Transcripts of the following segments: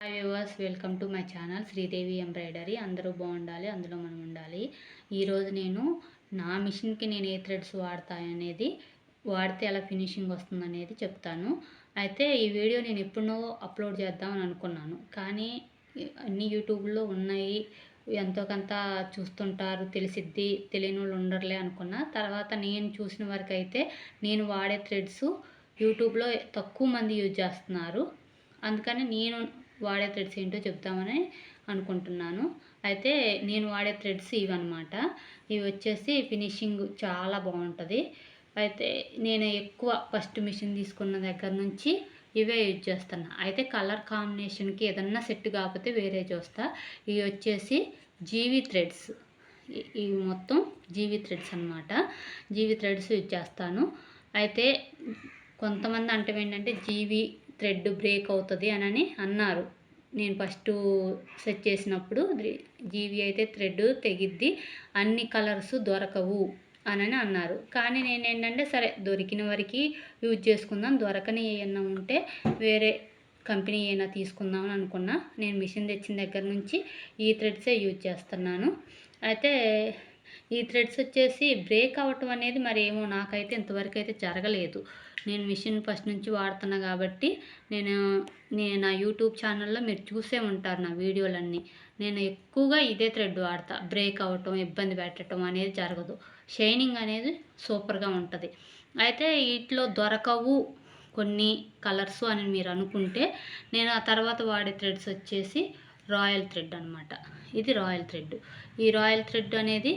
Hi viewers welcome to my channel Sridevi embroidery అందరూ బాగుండాలి అందులో మనం ఉండాలి. ఈరోజు నేను నా మిషన్కి నేను ఏ థ్రెడ్స్ వాడతాయనేది వాడితే ఎలా ఫినిషింగ్ వస్తుంది అనేది చెప్తాను. అయితే ఈ వీడియో నేను ఎప్పుడో అప్లోడ్ చేద్దామని అనుకున్నాను. కానీ అన్ని యూట్యూబ్లో ఉన్నాయి ఎంతో కొంత చూస్తుంటారు తెలిసిద్ది తెలియని వాళ్ళు ఉండరులే అనుకున్నా. తర్వాత నేను చూసిన వరకు అయితే నేను వాడే థ్రెడ్స్ యూట్యూబ్లో తక్కువ మంది యూజ్ చేస్తున్నారు. అందుకని నేను వాడే థ్రెడ్స్ ఏంటో చెప్తామని అనుకుంటున్నాను. అయితే నేను వాడే థ్రెడ్స్ ఇవన్నమాట. ఇవి వచ్చేసి ఫినిషింగ్ చాలా బాగుంటుంది. అయితే నేను ఎక్కువ ఫస్ట్ మిషన్ తీసుకున్న దగ్గర నుంచి ఇవే యూజ్ చేస్తున్నా అయితే కలర్ కాంబినేషన్కి ఏదన్నా సెట్ కాకపోతే వేరే చూస్తా. ఇవి వచ్చేసి జీవి థ్రెడ్స్. ఇవి మొత్తం జీవి థ్రెడ్స్ అనమాట జీవి థ్రెడ్స్ యూజ్ చేస్తాను. అయితే కొంతమంది అంటే ఏంటంటే జీవి థ్రెడ్ బ్రేక్ అవుతుంది అని అన్నారు. నేను ఫస్ట్ సెట్ చేసినప్పుడు జీవి అయితే థ్రెడ్ తెగిద్ది అన్ని కలర్స్ దొరకవు అని అన్నారు. కానీ నేను ఏంటంటే సరే దొరికిన వరకు యూజ్ చేసుకుందాం దొరకని ఏమన్నా ఉంటే వేరే కంపెనీ ఏమైనా తీసుకుందాం అని అనుకున్నా. నేను మిషన్ తెచ్చిన దగ్గర నుంచి ఈ థ్రెడ్సే యూజ్ చేస్తున్నాను. అయితే ఈ థ్రెడ్స్ వచ్చేసి బ్రేక్ అవ్వటం అనేది మరి ఏమో నాకైతే ఇంతవరకు అయితే జరగలేదు. నేను మిషన్ ఫస్ట్ నుంచి వాడుతున్నా కాబట్టి నేను నేను నా యూట్యూబ్ ఛానల్లో మీరు చూసే ఉంటారు నా వీడియోలన్నీ. నేను ఎక్కువగా ఇదే థ్రెడ్ వాడతా. బ్రేక్ అవ్వటం ఇబ్బంది పెట్టడం అనేది జరగదు. షైనింగ్ అనేది సూపర్గా ఉంటుంది. అయితే వీటిలో దొరకవు కొన్ని కలర్స్ అని మీరు అనుకుంటే నేను ఆ తర్వాత వాడే థ్రెడ్స్ వచ్చేసి రాయల్ థ్రెడ్ అనమాట ఇది రాయల్ థ్రెడ్. ఈ రాయల్ థ్రెడ్ అనేది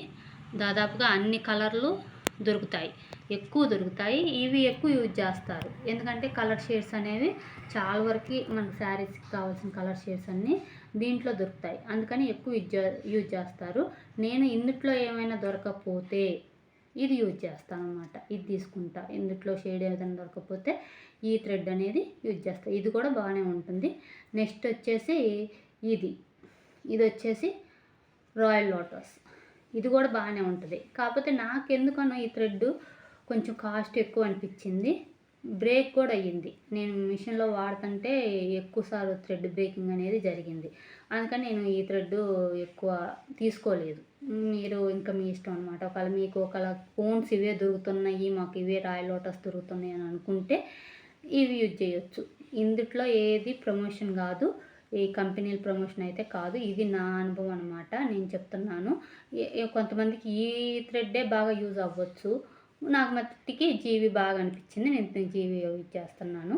దాదాపుగా అన్ని కలర్లు దొరుకుతాయి. ఎక్కువ దొరుకుతాయి. ఇవి ఎక్కువ యూజ్ చేస్తారు. ఎందుకంటే కలర్ షేడ్స్ అనేవి చాలా వరకు మన శారీస్కి కావాల్సిన కలర్ షేడ్స్ అన్నీ దీంట్లో దొరుకుతాయి. అందుకని ఎక్కువ యూజ్ యూజ్ చేస్తారు. నేను ఇందుట్లో ఏమైనా దొరకకపోతే ఇది యూజ్ చేస్తాను అనమాట ఇది తీసుకుంటా. ఇందుట్లో షేడ్ ఏదైనా దొరకకపోతే ఈ థ్రెడ్ అనేది యూజ్ చేస్తాను ఇది కూడా బాగానే ఉంటుంది. నెక్స్ట్ వచ్చేసి ఇది. ఇది వచ్చేసి రాయల్ లోటస్. ఇది కూడా బాగానే ఉంటుంది. కాకపోతే నాకు ఎందుకనో ఈ థ్రెడ్ కొంచెం కాస్ట్ ఎక్కువ అనిపించింది. బ్రేక్ కూడా అయ్యింది. నేను మిషన్లో వాడుతుంటే ఎక్కువసార్లు థ్రెడ్ బ్రేకింగ్ అనేది జరిగింది. అందుకని నేను ఈ థ్రెడ్ ఎక్కువ తీసుకోలేదు. మీరు ఇంకా మీ ఇష్టం అనమాట ఒకవేళ మీకు ఒకవేళ ఫోన్స్ ఇవే దొరుకుతున్నాయి మాకు ఇవే రాయల్ లోటస్ దొరుకుతున్నాయి అని అనుకుంటే ఇవి యూజ్ చేయొచ్చు. ఇందుట్లో ఏది ప్రమోషన్ కాదు. ఈ కంపెనీల ప్రమోషన్ అయితే కాదు. ఇది నా అనుభవం అనమాట నేను చెప్తున్నాను. కొంతమందికి ఈ థ్రెడ్డే బాగా యూజ్ అవ్వచ్చు. నాకు మట్టికి జీవి బాగా అనిపించింది. నేను జీవి యూజ్ చేస్తున్నాను.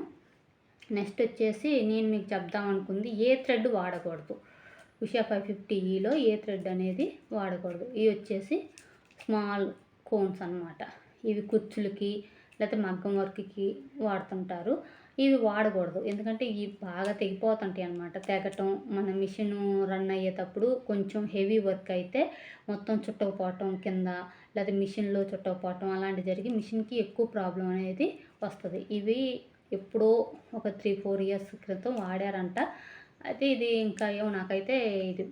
నెక్స్ట్ వచ్చేసి నేను మీకు చెప్దాం అనుకుంది ఏ థ్రెడ్ వాడకూడదు? ఉషా ఫైవ్ ఫిఫ్టీ ఈలో ఏ థ్రెడ్ అనేది వాడకూడదు. ఇవి వచ్చేసి స్మాల్ కోన్స్ అనమాట ఇవి కుచ్చులకి లేకపోతే మగ్గం వర్క్కి వాడుతుంటారు. ఇవి వాడకూడదు. ఎందుకంటే ఇవి బాగా తెగిపోతుంటాయి అనమాట తెగటం మన మిషన్ రన్ అయ్యేటప్పుడు కొంచెం హెవీ వర్క్ అయితే మొత్తం చుట్టకపోవటం కింద లేదా మిషన్లో చుట్టకపోవటం అలాంటివి జరిగి మిషన్కి ఎక్కువ ప్రాబ్లం అనేది వస్తుంది. ఇవి ఎప్పుడో ఒక త్రీ ఫోర్ ఇయర్స్ క్రితం వాడారంట. అయితే ఇది ఇంకా ఏమో నాకైతే ఇది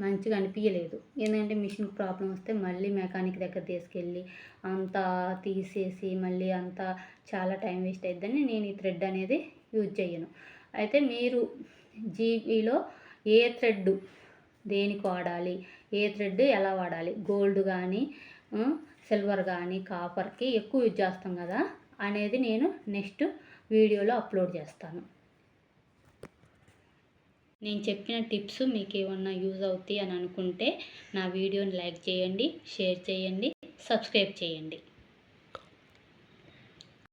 మంచిగా అనిపించలేదు ఎందుకంటే మిషన్కి ప్రాబ్లం వస్తే మళ్ళీ మెకానిక్ దగ్గర తీసుకెళ్ళి అంతా తీసేసి మళ్ళీ అంతా చాలా టైం వేస్ట్ అయిద్దని నేను ఈ థ్రెడ్ అనేది యూజ్ చేయను అయితే మీరు జీబీలో ఏ థ్రెడ్ దేనికి వాడాలి? ఏ థ్రెడ్ ఎలా వాడాలి? గోల్డ్ కానీ సిల్వర్ కానీ కాపర్కి ఎక్కువ యూజ్ చేస్తాం కదా? అనేది నేను నెక్స్ట్ వీడియోలో అప్లోడ్ చేస్తాను. నేను చెప్పిన టిప్స్ మీకు ఏమన్నా యూజ్ అవుతాయి అని అనుకుంటే నా వీడియోని లైక్ చేయండి షేర్ చేయండి సబ్స్క్రైబ్ చేయండి.